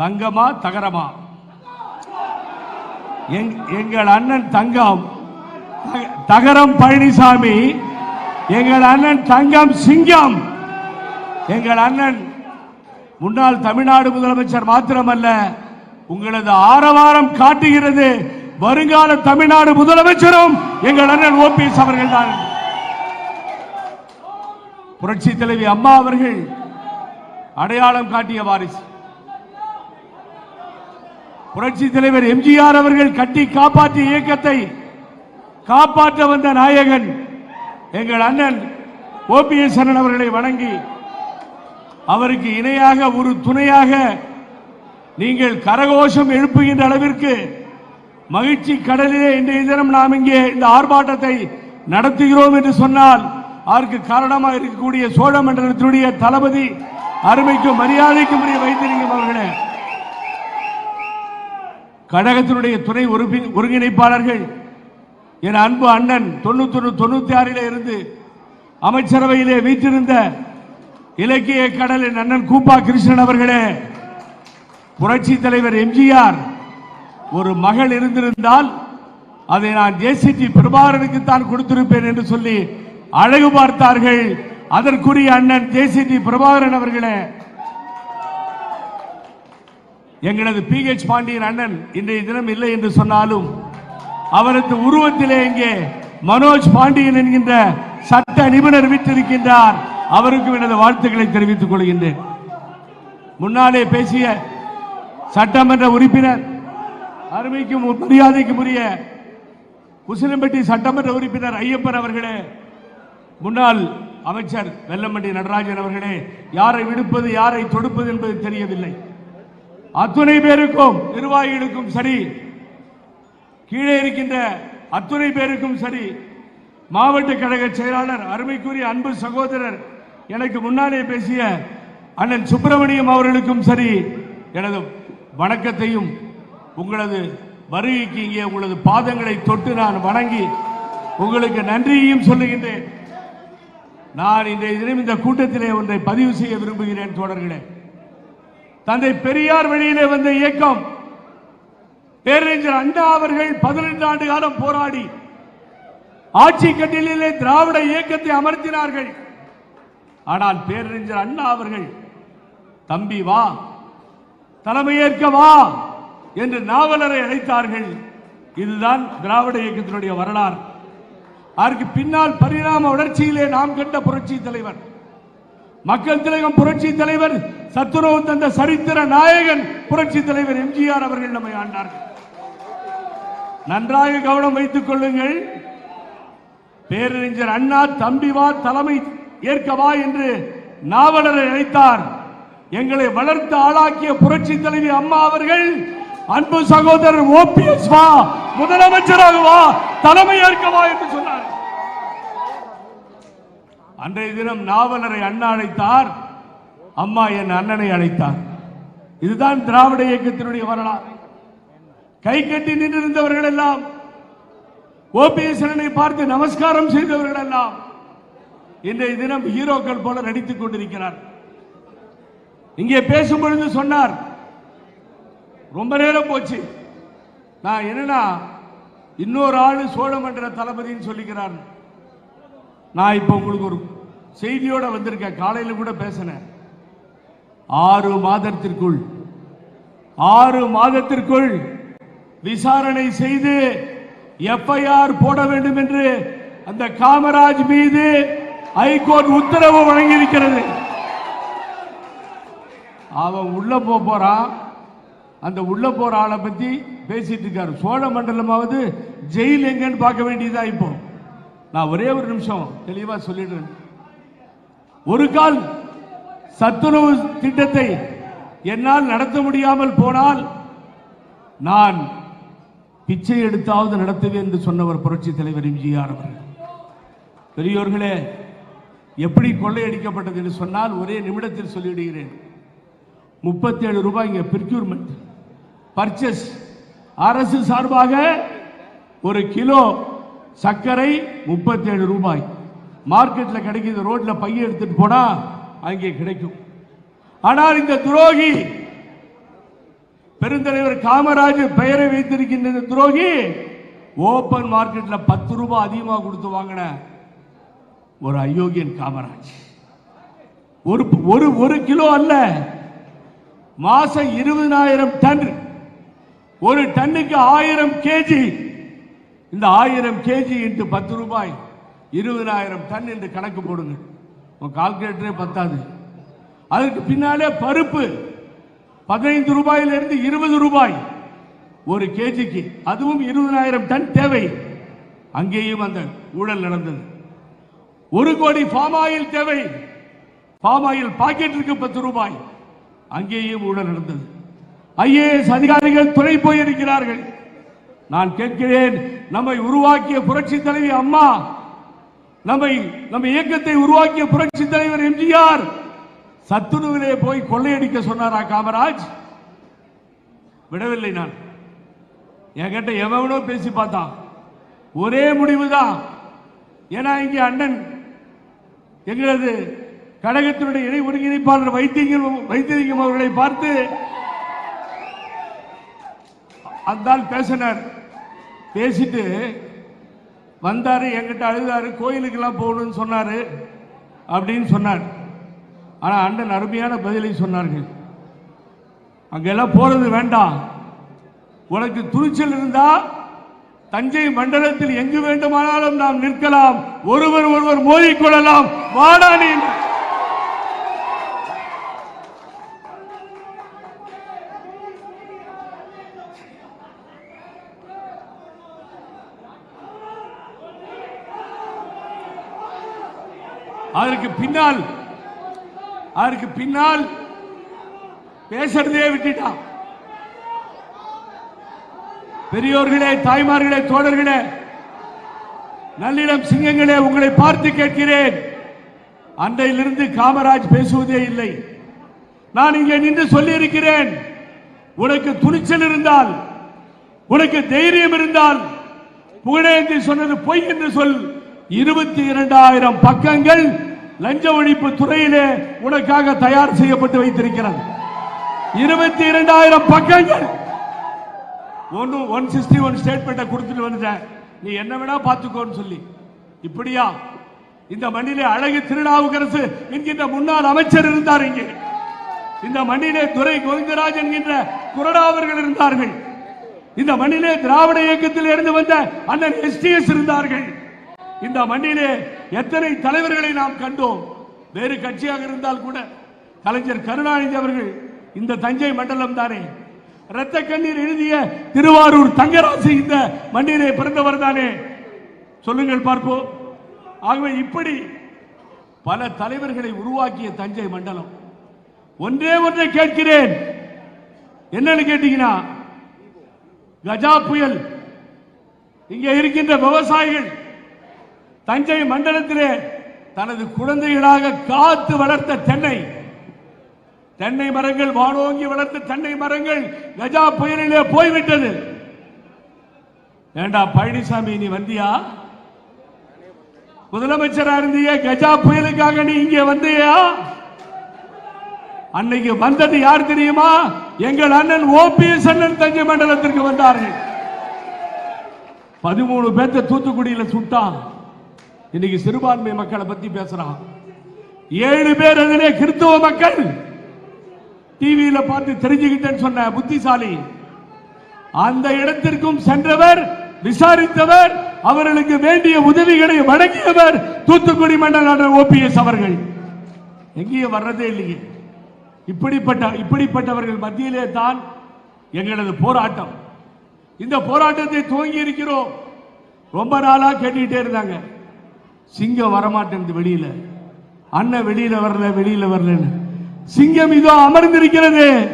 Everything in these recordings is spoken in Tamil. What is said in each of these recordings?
தங்கமா தகரமா? எங்கள் அண்ணன் தங்கம். தகரம் பழனிசாமி எங்கள் அண்ணன் தங்கம் சிங்கம். எங்கள் அண்ணன் முன்னாள் தமிழ்நாடு முதலமைச்சர் மாத்திரமல்ல உங்களது ஆரவாரம் காட்டுகிறது. வருங்கால தமிழ்நாடு முதலமைச்சரும் எங்கள் அண்ணன் ஓபிஎஸ் அவர்கள் தான் புரட்சி தலைவி அம்மா அவர்கள் அடையாளம் காட்டிய வாரிசு. புரட்சி தலைவர் எம்ஜிஆர் அவர்கள் கட்டி காப்பாற்றிய இயக்கத்தை காப்பாற்ற வந்த நாயகன் எங்கள் அண்ணன் ஓபிஎஸ் அண்ணன் அவர்களை வணங்கி அவருக்கு இணையாக ஒரு துணையாக நீங்கள் கரகோஷம் எழுப்புகின்ற அளவிற்கு மகிழ்ச்சி கடலிலே இன்றைய தினம் நாம் இங்கே இந்த ஆர்ப்பாட்டத்தை நடத்துகிறோம் என்று சொன்னால் அதற்கு காரணமாக இருக்கக்கூடிய சோழ மண்டலத்தினுடைய தளபதி அருமைக்கும் மரியாதைக்கும் உரிய வைத்திருக்கும் அவர்களே கழகத்தினுடைய துணை ஒருங்கிணைப்பாளர்கள் என் அன்பு அண்ணன் தொண்ணூத்தொன்னு தொண்ணூத்தி ஆறிலே இருந்து அமைச்சரவையிலே வீற்றிருந்த இலக்கிய கடலின் அண்ணன் கூப்பா கிருஷ்ணன் அவர்களே புரட்சி தலைவர் எம்ஜிஆர் ஒரு மகள் இருந்திருந்தால் அதை நான் ஜேசிடி பிரபாகரனுக்கு தான் கொடுத்திருப்பேன் என்று சொல்லி அழகு பார்த்தார்கள். அதற்குரிய அண்ணன் ஜேசிடி பிரபாகரன் அவர்களே எங்களது பி ஹெச் பாண்டியன் அண்ணன் இன்றைய தினம் இல்லை என்று சொன்னாலும் அவரது உருவத்திலே இங்கே மனோஜ் பாண்டியன் என்கின்ற சட்ட நிபுணர் விட்டிருக்கின்றார் அவருக்கும் எனது வாழ்த்துக்களை தெரிவித்துக் கொள்கின்றேன். முன்னாலே பேசிய சட்டமன்ற உறுப்பினர் அருமைக்கும் மரியாதைக்கும் உரிய உசிலம்பட்டி சட்டமன்ற உறுப்பினர் ஐயப்பன் அவர்களே முன்னாள் அமைச்சர் வெல்லமண்டி நடராஜன் அவர்களே யாரை விடுப்பது யாரை தொடுப்பது என்பது தெரியவில்லை. அத்துணை பேருக்கும் நிர்வாகிகளுக்கும் சரி கீழே இருக்கின்ற அத்துணை பேருக்கும் சரி மாவட்ட கழக செயலாளர் அருமைக்குரிய அன்பு சகோதரர் எனக்கு முன்னாலே பேசிய அண்ணன் சுப்பிரமணியம் அவர்களுக்கும் சரி எனது வணக்கத்தையும் உங்களது வருகைக்கு இங்கே உங்களது பாதங்களை தொட்டு நான் வணங்கி உங்களுக்கு நன்றியையும் சொல்லுகின்றேன். நான் இன்றைய தினம் இந்த கூட்டத்திலே ஒன்றை பதிவு செய்ய விரும்புகிறேன் தோழர்களே. தந்தை பெரியார் வழியிலே வந்த இயக்கம் பேரறிஞர் அண்ணா அவர்கள் பதினெட்டு ஆண்டு காலம் போராடி ஆட்சி கட்டிலே திராவிட இயக்கத்தை அமர்த்தினார்கள். ஆனால் பேரறிஞர் அண்ணா அவர்கள் தம்பி வா தலைமையேற்க வா என்று நாவலரை அழைத்தார்கள். இதுதான் திராவிட இயக்கத்தினுடைய வரலாறு. அதற்கு பின்னால் பரிணாம வளர்ச்சியிலே நாம் கண்ட புரட்சி தலைவர். மக்கள் திலகம் புரட்சி தலைவர் சத்துணவு தந்த சரித்திர நாயகன் புரட்சி தலைவர் எம்ஜிஆர் அவர்கள் நம்மை ஆண்டார்கள். நன்றாக கவனம் வைத்துக் கொள்ளுங்கள். பேரறிஞர் அண்ணா தம்பி வா தலைமை ஏற்கவா என்று நாவலரை அழைத்தார். எங்களை வளர்த்து ஆளாக்கிய புரட்சி தலைவி அம்மா அவர்கள் அன்பு சகோதரர் ஓபிஎஸ் வா முதலமைச்சராக வா தலைமை ஏற்கவா என்று சொன்னார் அன்றைய தினம் நாவலரை அண்ணா அழைத்தார் அம்மா என் அண்ணனை அழைத்தார். இதுதான் திராவிட இயக்கத்தினுடைய வரலாறு. கை கட்டி நின்றிருந்தவர்கள் எல்லாம் ஓபிஎஸ்வரனை பார்த்து நமஸ்காரம் செய்தவர்கள் எல்லாம் இன்றைய தினம் ஹீரோக்கள் போல நடித்துக் கொண்டிருக்கிறார். இங்கே பேசும் பொழுது சொன்னார் ரொம்ப நேரம் போச்சு. நான் என்னன்னா இன்னொரு ஆளு சோழமண்டல தளபதின்னு சொல்லிக்கிறான் நான் இப்போ உங்களுக்கு ஒரு செய்தியோட வந்திருக்கேன். காலையில கூட பேசினேன். ஆறு மாதத்திற்குள் ஆறு மாதத்திற்குள் விசாரணை செய்து எஃப்ஐஆர் போட வேண்டும் என்று அந்த காமராஜ் மீது ஹைகோர்ட் உத்தரவு வழங்கியிருக்கிறது. அவன் உள்ள போக போறான். அந்த உள்ள போற ஆளை பத்தி பேசிட்டு இருக்காரு. சோழ மண்டலமாவது ஜெயில் எங்கன்னு பார்க்க வேண்டியதா இப்போ? நான் ஒரே ஒரு நிமிஷம் தெளிவாக சொல்லிடுறேன். ஒரு கால் சத்துணவு திட்டத்தை என்னால் நடத்த முடியாமல் போனால் நான் பிச்சை எடுத்தாவது நடத்துவேன் என்று சொன்னவர் புரட்சி தலைவர் எம்ஜிஆர் அவர்கள். பெரியோர்களே எப்படி கொள்ளையடிக்கப்பட்டது என்று சொன்னால் ஒரே நிமிடத்தில் சொல்லிவிடுகிறேன் முப்பத்தி ஏழு ரூபாய் இங்கே பிரிக்யூர்மெண்ட் பர்ச்சேஸ் அரசு சார்பாக ஒரு கிலோ சர்க்கரை முப்பத்தி ஏழு ரூபாய். மார்க்கெட்ல கிடைக்கிது ரோட்ல பைய எடுத்துட்டு போனா அங்கே கிடைக்கும். ஆனால் இந்த துரோகி பெருந்தலைவர் காமராஜர் பெயரை வைத்திருக்கின்ற இந்த துரோகி ஓபன் மார்க்கெட்ல பத்து ரூபாய் அதிகமாக கொடுத்து வாங்கின ஒரு அயோக்கியன் காமராஜ். ஒரு ஒரு ஒரு கிலோ அல்ல மாசம் இருபதாயிரம் டன். ஒரு டன்னுக்கு ஆயிரம் கேஜி இந்த ஆயிரம் கேஜி இன்ட்டு பத்து ரூபாய் இருபதாயிரம் டன் என்று கணக்கு போடுங்க. உன் கால்குலேட்டரே பத்தாது. அதுக்கு பின்னாலே பருப்பு பதினைந்து ரூபாயிலிருந்து இருபது ரூபாய் ஒரு கேஜிக்கு அதுவும் இருபதாயிரம் டன் தேவை. அங்கேயும் அந்த ஊழல் நடந்தது. ஒரு கோடி பாம் ஆயில் தேவை. பாம் ஆயில் பாக்கெட்டிற்கு பத்து ரூபாய். அங்கேயும் ஊழல் நடந்தது. ஐஏஎஸ் அதிகாரிகள் துணை போயிருக்கிறார்கள். நான் கேட்கிறேன் நம்மை உருவாக்கிய புரட்சி தலைவி அம்மா நம்மை நம்ம இயக்கத்தை உருவாக்கிய புரட்சி தலைவர் எம்ஜிஆர் சத்துணவிலே போய் கொள்ளையடிக்க சொன்னாரா காமராஜ்? விடவில்லை நான். என்கிட்ட எவனோ பேசி பார்த்தான். ஒரே முடிவு தான் ஏன்னா இங்கே அண்ணன் எங்களது கழகத்தினுடைய இணை ஒருங்கிணைப்பாளர் வைத்தியம் வைத்தியலிங்கம் அவர்களை பார்த்து அந்த பேசினார். பேசிட்டு வந்தாரு என்கிட்ட அழுதாரு கோயிலுக்கெல்லாம் போகணும்னு சொன்னாரு அப்படின்னு சொன்னார். ஆனால் அண்ணன் அருமையான பதிலை சொன்னார்கள். அங்கெல்லாம் போறது வேண்டாம். உனக்கு துணிச்சல் இருந்தா தஞ்சை மண்டலத்தில் எங்கு வேண்டுமானாலும் நாம் நிற்கலாம். ஒருவர் ஒருவர் மோதிக்கொள்ளலாம் வாடா நீ அதற்கு பின்னால் அதற்கு பின்னால் பேசுறதே விட்டுட்டான் பெரியோர்களே தாய்மார்களே தோழர்களே நல்லிடம் சிங்கங்களே உங்களை பார்த்து கேட்கிறேன். அன்றையிலிருந்து காமராஜ் பேசுவதே இல்லை. நான் இங்கே நின்று சொல்லி இருக்கிறேன் உனக்கு துணிச்சல் இருந்தால் உனக்கு தைரியம் இருந்தால் புகழேந்தி சொன்னது பொய் என்று சொல். இருபத்தி இரண்டாயிரம் பக்கங்கள் லஞ்ச ஒழிப்பு துறையிலே உனக்காக தயார் செய்யப்பட்டு வைத்திருக்கிறது. இருபத்தி இரண்டாயிரம் பக்கங்கள். ஒன்னு ஒன் சிக்ஸ்டி ஒன் ஸ்டேட்மெண்ட்டை கொடுத்துட்டு வந்துட்டேன். நீ என்ன வேணா பார்த்துக்கோன்னு சொல்லி. இப்படியா? இந்த மண்ணிலே அழகு திருநாவுக்கரசு என்கின்ற முன்னாள் அமைச்சர் இருந்தார் இங்கே. இந்த மண்ணிலே துரை கோவிந்தராஜ் என்கின்ற குரடாவர்கள் இருந்தார்கள். இந்த மண்ணிலே திராவிட இயக்கத்தில் இருந்து வந்த அண்ணன் எஸ்டிஎஸ் இருந்தார்கள். இந்த மண்ணிலே எத்தனை தலைவர்களை நாம் கண்டோம்? வேறு கட்சியாக இருந்தால் கூட கலைஞர் கருணாநிதி அவர்கள் இந்த தஞ்சை மண்டலம் தானே. இரத்த கண்ணீர் எழுதிய திருவாரூர் தங்கராசு இந்த மண்ணிலே பிறந்தவர் தானே. சொல்லுங்கள் பார்ப்போம். ஆகவே இப்படி பல தலைவர்களை உருவாக்கிய தஞ்சை மண்டலம். ஒன்றே ஒன்றை கேட்கிறேன். என்னன்னு கேட்டீங்கன்னா கஜா புயல். இங்கே இருக்கின்ற விவசாயிகள் தஞ்சை மண்டலத்திலே தனது குழந்தைகளாக காத்து வளர்த்த தென்னை. தென்னை மரங்கள் வானோங்கி வளர்த்த தென்னை மரங்கள் கஜா புயலிலே போய்விட்டது. ஏண்டா பழனிசாமி நீ வந்தியா? முதலமைச்சரா இருந்திய கஜா புயலுக்காக நீ இங்கே வந்தியா? அன்னைக்கு வந்தது யார் தெரியுமா? எங்கள் அண்ணன் ஓபிஎஸ் அண்ணன் தஞ்சை மண்டலத்திற்கு வந்தார்கள். பதிமூணு பேர்த்த தூத்துக்குடியில் சுட்டான். இன்னைக்கு சிறுபான்மை மக்களை பத்தி பேசுறான். ஏழு பேர் அதிலே கிறிஸ்துவ மக்கள். டிவியில பார்த்து தெரிஞ்சுக்கிட்டேன்னு சொன்ன புத்திசாலி. அந்த இடத்திற்கும் சென்றவர் விசாரித்தவர் அவர்களுக்கு வேண்டிய உதவிகளை வழங்கியவர் தூத்துக்குடி மண்டல ஓபிஎஸ் அவர்கள். எங்கேயும் வர்றதே இல்லையே. இப்படிப்பட்ட இப்படிப்பட்டவர்கள் மத்தியிலே தான் எங்களது போராட்டம். இந்த போராட்டத்தை துவங்கி இருக்கிறோம் ரொம்ப நாளா கேட்டுக்கிட்டே இருந்தாங்க. சிங்கம் வரமாட்டேன் வெளியில. அண்ணன் வெளியில வரல வெளியில வரலன்னு. சிங்கம் இதோ அமர்ந்திருக்கிறது.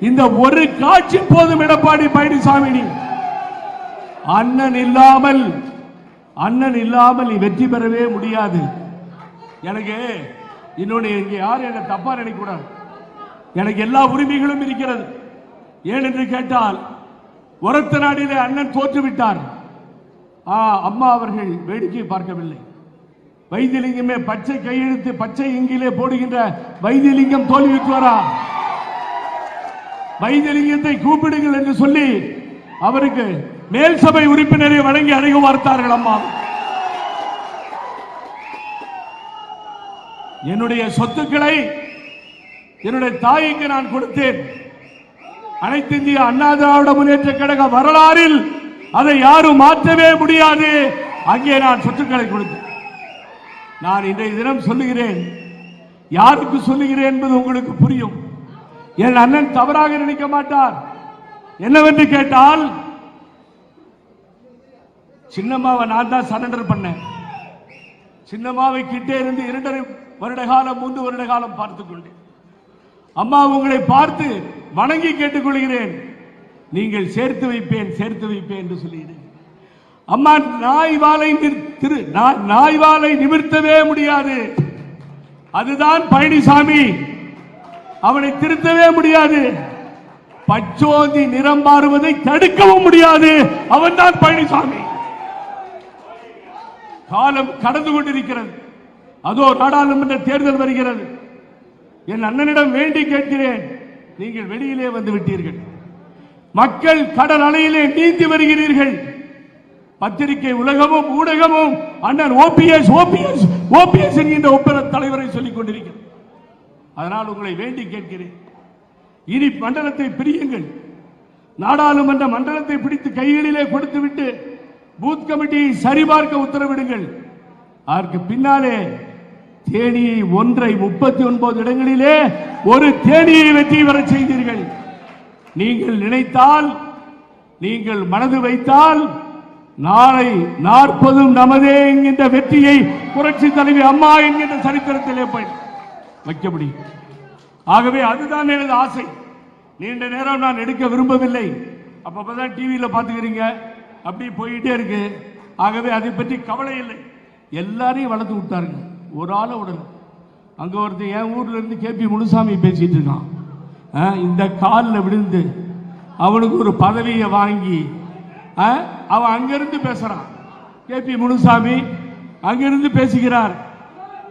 இந்த ஒரு காட்சி போதும் எடப்பாடி பழனிசாமி நீ. அண்ணன் இல்லாமல் அண்ணன் இல்லாமல் நீ வெற்றி பெறவே முடியாது. எனக்கு இன்னொன்று இங்கே யாரும் என்ன தப்பா நினைக்கூடாது எனக்கு எல்லா உரிமைகளும் இருக்கிறது. ஏன் என்று கேட்டால் உரத்த நாடிலே அண்ணன் தோற்றுவிட்டார். ஆ, அம்மா அவர்கள் வேடிக்கை பார்க்கவில்லை. வைத்தியலிங்கமே பச்சை கையெழுத்து பச்சை இங்கிலே போடுகின்ற வைத்தியலிங்கம் தோல்விக்குவாரா வைத்தியலிங்கத்தை கூப்பிடுங்கள் என்று சொல்லி அவருக்கு மேல் சபை உறுப்பினரை வழங்கி அழைக்க பார்த்தார்கள் அம்மா. என்னுடைய சொத்துக்களை என்னுடைய தாய்க்கு நான் கொடுத்தேன். அனைத்து இந்திய அண்ணா திராவிட முன்னேற்ற கழக வரலாறில் அதை யாரும் மாற்றவே முடியாது. அங்கே நான் சொத்துக்களை கொடுத்தேன். நான் இன்றைய தினம் சொல்லுகிறேன். யாருக்கு சொல்லுகிறேன் என்பது உங்களுக்கு புரியும். என் அண்ணன் தவறாக நினைக்க மாட்டார். என்னவென்று கேட்டால் சின்னம்மாவை நான் தான் சரண்டர் பண்ணேன். சின்னம்மாவை கிட்டே இருந்து இரண்டரை வருட காலம் மூன்று வருட காலம் பார்த்துக் கொண்டேன். அம்மா உங்களை பார்த்து வணங்கி கேட்டுக்கொள்கிறேன் நீங்கள் சேர்த்து வைப்பேன் சேர்த்து வைப்பேன் என்று சொல்லிடுங்க அம்மா நாய் வாளை திரு நா- நாய் வாளை நிமிர்த்தவே முடியாது. அதுதான் பழனிசாமி. அவனை திருத்தவே முடியாது. பச்சோந்தி நிறம் மாறுவதை தடுக்கவும் முடியாது. அவன்தான் பழனிசாமி. காலம் கடந்து கொண்டிருக்கிறது. அதோ நாடாளுமன்ற தேர்தல் வருகிறது. என் அண்ணனிடம் வேண்டி கேட்கிறேன். நீங்கள் வெளியிலே வந்து விட்டீர்கள். மக்கள் கடல் அலையிலே நீந்தி வருகிறீர்கள். பத்திரிகை உலகமும் ஊடகமும் அண்ணன் ஓபிஎஸ் ஓபிஎஸ் ஓபிஎஸ் என்கின்ற ஒப்பர தலைவரை சொல்லிக் கொண்டிருக்கிறது. அதனால் உங்களை வேண்டி கேட்கிறேன். இனி மண்டலத்தை பிரியுங்கள். நாடாளுமன்ற மண்டலத்தை பிடித்து கைகளிலே கொடுத்துவிட்டு பூத் கமிட்டியை சரிபார்க்க உத்தரவிடுங்கள். அதற்கு பின்னாலே தேனியை ஒன்றை முப்பத்தி ஒன்பது இடங்களிலே ஒரு தேனியை வெற்றி பெற செய்தீர்கள். நீங்கள் நினைத்தால் நீங்கள் மனது வைத்தால் நாளை நாற்பதும் நமதே என்கின்ற வெற்றியை புரட்சி தலைவி அம்மா என்கின்ற சரித்திரத்திலே போய் வைக்க முடியும் ஆகவே அதுதான் எனது ஆசை. நீண்ட நேரம் நான் எடுக்க விரும்பவில்லை. அப்பப்பதான் டிவியில் பார்த்துக்கிறீங்க. அப்படி போயிட்டே இருக்கு. ஆகவே அதை பற்றி கவலை இல்லை. எல்லாரையும் வளர்த்து விட்டாருங்க. ஒரு ஆளை விடல. அங்க ஒருத்தன் என் ஊர்ல இருந்து கேபி முனுசாமி பேசிட்டு இருக்கான். ஆ, இந்த காலில் விழுந்து அவனுக்கு ஒரு பதவியை வாங்கி ஆ, அவன் அங்கிருந்து பேசுறான். கே பி முனுசாமி அங்கிருந்து பேசுகிறார்.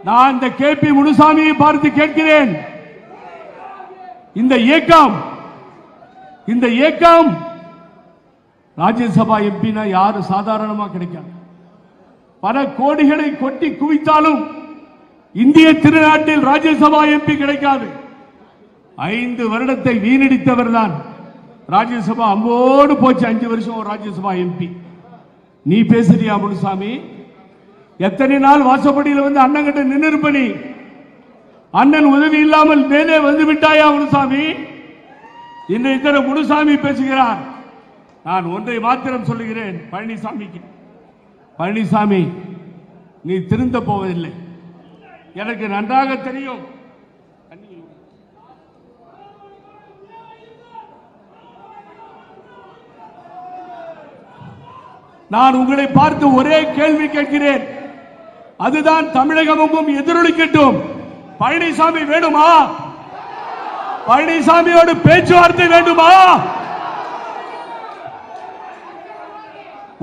நான் இந்த கே பி முனுசாமியை பார்த்து கேட்கிறேன். இந்த இயக்கம் இந்த இயக்கம் ராஜ்யசபா எம்பினா யாரு? சாதாரணமா கிடைக்காது. பல கோடிகளை கொட்டி குவித்தாலும் இந்திய திருநாட்டில் ராஜ்யசபா எம்பி கிடைக்காது. ஐந்து வருடத்தை வீணடித்தவர் தான் ராஜ்யசபா அம்போடு போச்சு அஞ்சு வருஷம் ராஜ்யசபா எம்பி நீ பேசுறியா முனுசாமி? எத்தனை நாள் வாசப்படியில் வந்து அண்ணன் கிட்ட நின்று இருப்பனி அண்ணன் உதவி இல்லாமல் மேலே வந்து விட்டாயா முனுசாமி? இன்றைய இத்தனை முனுசாமி பேசுகிறார். நான் ஒன்றை மாத்திரம் சொல்லுகிறேன் பழனிசாமிக்கு. பழனிசாமி நீ திருந்த போவதில்லை. எனக்கு நன்றாக தெரியும். நான் உங்களை பார்த்து ஒரே கேள்வி கேட்கிறேன். அதுதான் தமிழகமும் எதிரொலிக்கட்டும் பழனிசாமி வேணுமா? பழனிசாமியோடு பேச்சுவார்த்தை வேண்டுமா?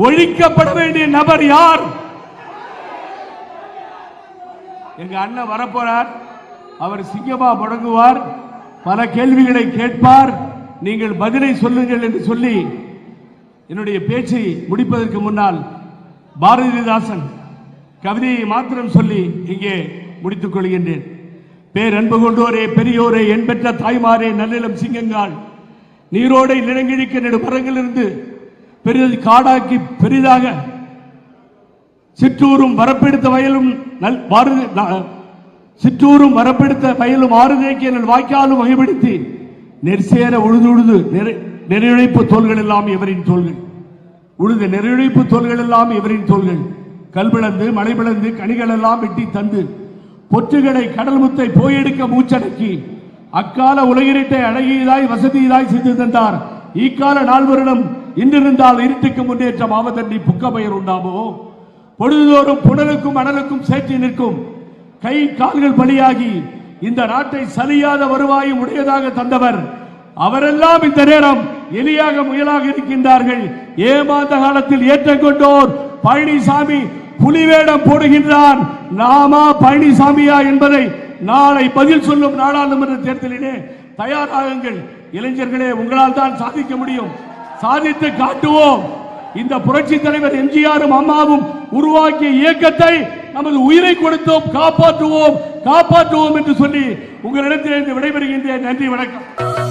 ஒழிக்கப்பட வேண்டிய நபர் யார்? எங்க அண்ணன் வரப்போறார். அவர் சிங்கமா முடங்குவார் பல கேள்விகளை கேட்பார். நீங்கள் பதிலை சொல்லுங்கள் என்று சொல்லி என்னுடைய பேச்சை முடிப்பதற்கு முன்னால் பாரதிதாசன் கவிதையை மாத்திரம் சொல்லி இங்கே முடித்துக் கொள்கின்றேன். பேரன்பு கொண்டோரே பெரியோரே என்பெற்ற தாய்மாரே நல்லிலம் சிங்கங்கால் நீரோடை நிலங்கிழிக்க நெடு மரங்களிலிருந்து பெரிது காடாக்கி பெரிதாக சிற்றூரும் வரப்பெடுத்த வயலும் நல் பாரதி சிற்றூரும் வரப்பெடுத்த வயலும் ஆறுதேக்கிய நல் வாய்க்காலும் வகைப்படுத்தி நெற்சேர உழுது உழுது நிறை- நெறியுழைப்பு தோள்கள் எல்லாம் இவரின் தோள்கள். உழுது நெறியுழைப்பு தோள்கள் எல்லாம் இவரின் தோள்கள். கல்பிளந்து மலை பிளந்து கனிகள் எல்லாம் வெட்டி தந்து பொற்றுகளை கடல் முத்தை போயெடுக்க மூச்சடக்கி அக்கால உலகிரட்டை அழகியதாய் வசதியதாய் செய்து தந்தார். ஈக்கால நால்வரிடம் இன்றிருந்தால் இருட்டுக்கு முன்னேற்றம் மாவதண்டி புக்கபயர் உண்டாமோ? பொழுதுதோறும் புனலுக்கும் அனலுக்கும் சேர்த்து நிற்கும். கை கால்கள் பலியாகி இந்த நாட்டை சலியாத வருவாயும் உடையதாக தந்தவர் அவரெல்லாம் இந்த நேரம் எலியாக முயலாக இருக்கின்றார்கள். ஏமாந்த காலத்தில் ஏற்றுக்கொண்டோர் பழனிசாமி புலிவேடம் போடுகின்றான் நாமா பழனிசாமியா என்பதை நாளை பதில் சொல்லும் நாடாளுமன்ற தேர்தலிலே தயாராகுங்கள். இளைஞர்களே உங்களால் தான் சாதிக்க முடியும். சாதித்து காட்டுவோம். இந்த புரட்சி தலைவர் எம்ஜிஆரும் அம்மாவும் உருவாக்கிய இயக்கத்தை நமது உயிரை கொடுத்தோம் காப்பாற்றுவோம் காப்பாற்றுவோம் என்று சொல்லி உங்களிடத்திலிருந்து விடைபெறுகின்றேன். நன்றி வணக்கம்.